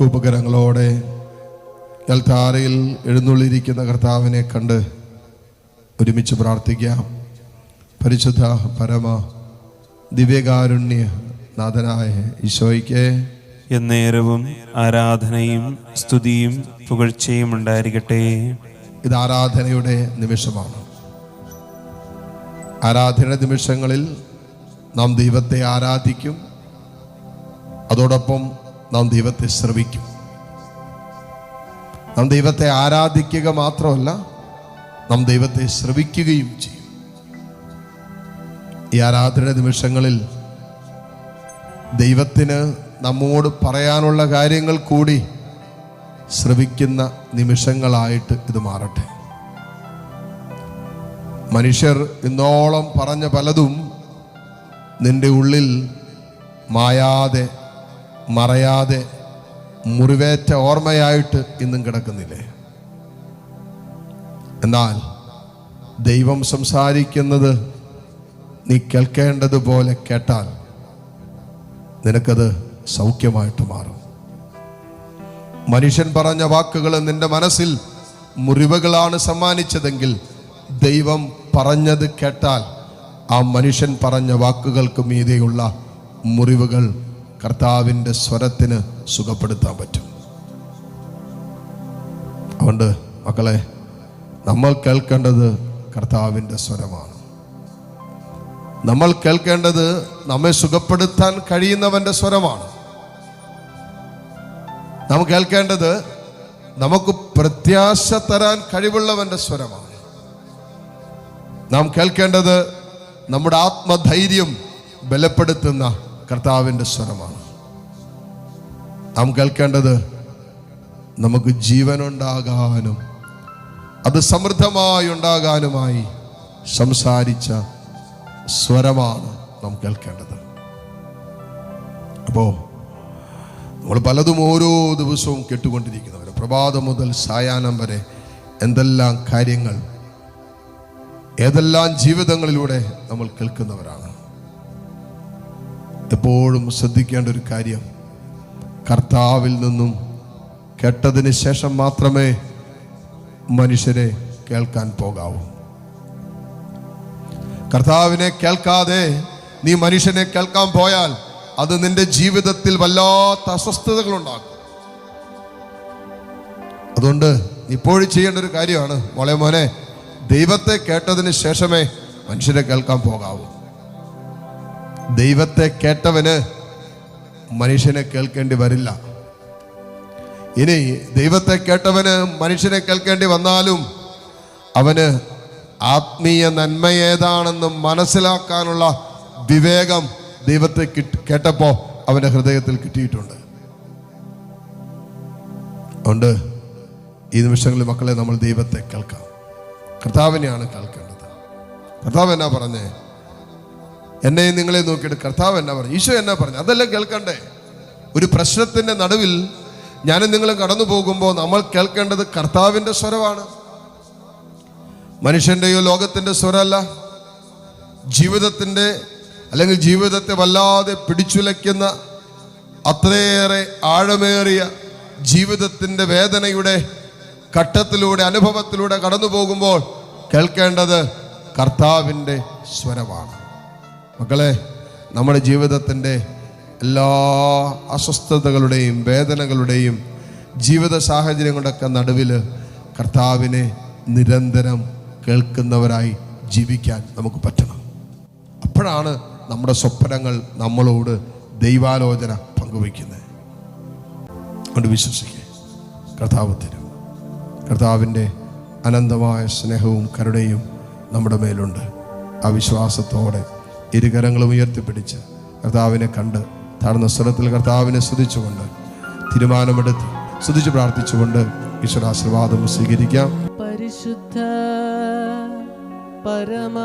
കൂപ്പകരങ്ങളോടെ കൽത്താരയിൽ എഴുന്നള്ളിയിരിക്കുന്ന കർത്താവിനെ കണ്ട് ഒരുമിച്ച് പ്രാർത്ഥിക്കാം. പരിശുദ്ധ പരമ ദിവ്യകാരുണ്യ നാഥനായ ഈശോയ്ക്ക് എന്നേരവും ആരാധനയും സ്തുതിയും പുകഴ്ചയും ഉണ്ടായിരിക്കട്ടെ. ഇത് ആരാധനയുടെ നിമിഷമാണ്. ആരാധന നിമിഷങ്ങളിൽ നാം ദൈവത്തെ ആരാധിക്കും. അതോടൊപ്പം നാം ദൈവത്തെ ശ്രവിക്കും. നാം ദൈവത്തെ ആരാധിക്കുക മാത്രമല്ല നാം ദൈവത്തെ ശ്രവിക്കുകയും ചെയ്യും. ഈ ആരാധന നിമിഷങ്ങളിൽ ദൈവത്തിന് നമ്മോട് പറയാനുള്ള കാര്യങ്ങൾ കൂടി ശ്രവിക്കുന്ന നിമിഷങ്ങളായിട്ട് ഇത് മാറട്ടെ. മനുഷ്യർ ഇന്നോളം പറഞ്ഞ പലതും നിന്റെ ഉള്ളിൽ മായാതെ മറയാതെ മുറിവേറ്റ ഓർമ്മയായിട്ട് ഇന്നും കിടക്കുന്നില്ലേ? എന്നാൽ ദൈവം സംസാരിക്കുന്നത് നീ കേൾക്കേണ്ടതുപോലെ കേട്ടാൽ നിനക്കത് സൗഖ്യമായിട്ട് മാറും. മനുഷ്യൻ പറഞ്ഞ വാക്കുകൾ നിന്റെ മനസ്സിൽ മുറിവുകളാണ് സമ്മാനിച്ചതെങ്കിൽ ദൈവം പറഞ്ഞത് കേട്ടാൽ ആ മനുഷ്യൻ പറഞ്ഞ വാക്കുകൾക്ക് മീതെയുള്ള മുറിവുകൾ കർത്താവിന്റെ സ്വരത്തിന് സുഖപ്പെടുത്താൻ പറ്റും. അതുകൊണ്ട് മക്കളെ നമ്മൾ കേൾക്കേണ്ടത് കർത്താവിന്റെ സ്വരമാണ്. നമ്മൾ കേൾക്കേണ്ടത് നമ്മെ സുഖപ്പെടുത്താൻ കഴിയുന്നവന്റെ സ്വരമാണ്. നമ്മൾ കേൾക്കേണ്ടത് നമുക്ക് പ്രത്യാശ തരാൻ കഴിവുള്ളവന്റെ സ്വരമാണ്. നാം കേൾക്കേണ്ടത് നമ്മുടെ ആത്മധൈര്യം ബലപ്പെടുത്തുന്ന കർത്താവിന്റെ സ്വരമാണ്. നാം കേൾക്കേണ്ടത് നമുക്ക് ജീവനുണ്ടാകാനും അത് സമൃദ്ധമായി ഉണ്ടാകാനുമായി സംസാരിച്ച സ്വരമാണ് നാം കേൾക്കേണ്ടത്. അപ്പോൾ നമ്മൾ പലതും ഓരോ ദിവസവും കേട്ടുകൊണ്ടിരിക്കുന്നവർ പ്രഭാതം മുതൽ സായാഹ്നം വരെ എന്തെല്ലാം കാര്യങ്ങൾ ഏതെല്ലാം ജീവിതങ്ങളിലൂടെ നമ്മൾ കേൾക്കുന്നവരാണ്. എപ്പോഴും ശ്രദ്ധിക്കേണ്ട ഒരു കാര്യം. കർത്താവിൽ നിന്നും കേട്ടതിന് ശേഷം മാത്രമേ മനുഷ്യരെ കേൾക്കാൻ പോകാവൂ. കർത്താവിനെ കേൾക്കാതെ നീ മനുഷ്യനെ കേൾക്കാൻ പോയാൽ അത് നിന്റെ ജീവിതത്തിൽ വല്ലാത്ത അസ്വസ്ഥതകൾ ഉണ്ടാക്കും. അതുകൊണ്ട് ഇപ്പോഴും ചെയ്യേണ്ട ഒരു കാര്യമാണ് മോളെ മോനെ ദൈവത്തെ കേട്ടതിന് ശേഷമേ മനുഷ്യരെ കേൾക്കാൻ പോകാവൂ. ദൈവത്തെ കേട്ടവന് മനുഷ്യനെ കേൾക്കേണ്ടി വരില്ല. ഇനി ദൈവത്തെ കേട്ടവന് മനുഷ്യനെ കേൾക്കേണ്ടി വന്നാലും അവന് ആത്മീയ നന്മ ഏതാണെന്ന് മനസ്സിലാക്കാനുള്ള വിവേകം ദൈവത്തെ കേട്ടപ്പോ കേട്ടപ്പോൾ അവന്റെ ഹൃദയത്തിൽ കിട്ടിയിട്ടുണ്ട്. അതുകൊണ്ട് ഈ നിമിഷങ്ങളിൽ മക്കളെ നമ്മൾ ദൈവത്തെ കേൾക്കാം. കർത്താവിനെയാണ് കേൾക്കേണ്ടത്. കർത്താവ് എന്നാ പറഞ്ഞേ? എന്നെയും നിങ്ങളെയും നോക്കിയിട്ട് കർത്താവ് എന്നാ പറഞ്ഞു? ഈശോ എന്നാ പറഞ്ഞു? അതെല്ലാം കേൾക്കണ്ടേ? ഒരു പ്രശ്നത്തിന്റെ നടുവിൽ ഞാനും നിങ്ങളും കടന്നു പോകുമ്പോൾ നമ്മൾ കേൾക്കേണ്ടത് കർത്താവിന്റെ സ്വരമാണ്. മനുഷ്യന്റെയോ ലോകത്തിന്റെ സ്വരമല്ല ജീവിതത്തിന്റെ അല്ലെങ്കിൽ ജീവിതത്തെ വല്ലാതെ പിടിച്ചുലയ്ക്കുന്ന അത്രയേറെ ആഴമേറിയ ജീവിതത്തിന്റെ വേദനയുടെ ഘട്ടത്തിലൂടെ അനുഭവത്തിലൂടെ കടന്നു പോകുമ്പോൾ കേൾക്കേണ്ടത് കർത്താവിന്റെ സ്വരമാണ്. മക്കളെ നമ്മുടെ ജീവിതത്തിന്റെ എല്ലാ അസ്വസ്ഥതകളുടെയും വേദനകളുടെയും ജീവിത സാഹചര്യങ്ങളുടെയൊക്കെ നടുവിൽ കർത്താവിനെ നിരന്തരം കേൾക്കുന്നവരായി ജീവിക്കാൻ നമുക്ക് പറ്റണം. അപ്പോഴാണ് നമ്മുടെ സ്വപ്നങ്ങൾ നമ്മളോട് ദൈവാലോചന പങ്കുവയ്ക്കുന്നത്. അതുകൊണ്ട് വിശ്വസിക്കുക കർത്താവ് തരും. കർത്താവിന്റെ അനന്തമായ സ്നേഹവും കരുണയും നമ്മുടെ മേലുണ്ട്. ആ വിശ്വാസത്തോടെ ഇരുകരങ്ങളും ഉയർത്തിപ്പിടിച്ച് കർത്താവിനെ കണ്ട് താഴ്ന്ന സ്വരത്തിൽ കർത്താവിനെ സ്തുതിച്ചുകൊണ്ട് തീരുമാനമെടുത്ത് സ്തുതിച്ച് പ്രാർത്ഥിച്ചുകൊണ്ട് ഈശ്വരാശീർവാദം സ്വീകരിക്കാം. പരിശുദ്ധ പരമ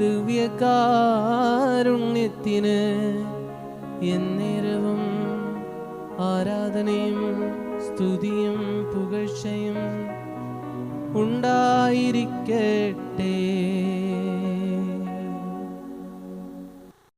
ദിവ്യകാരുണ്യത്തിന് എന്നേരവും ആരാധനയും സ്തുതിയും പുകഴ്ചയും ഉണ്ടായിരിക്കട്ടെ.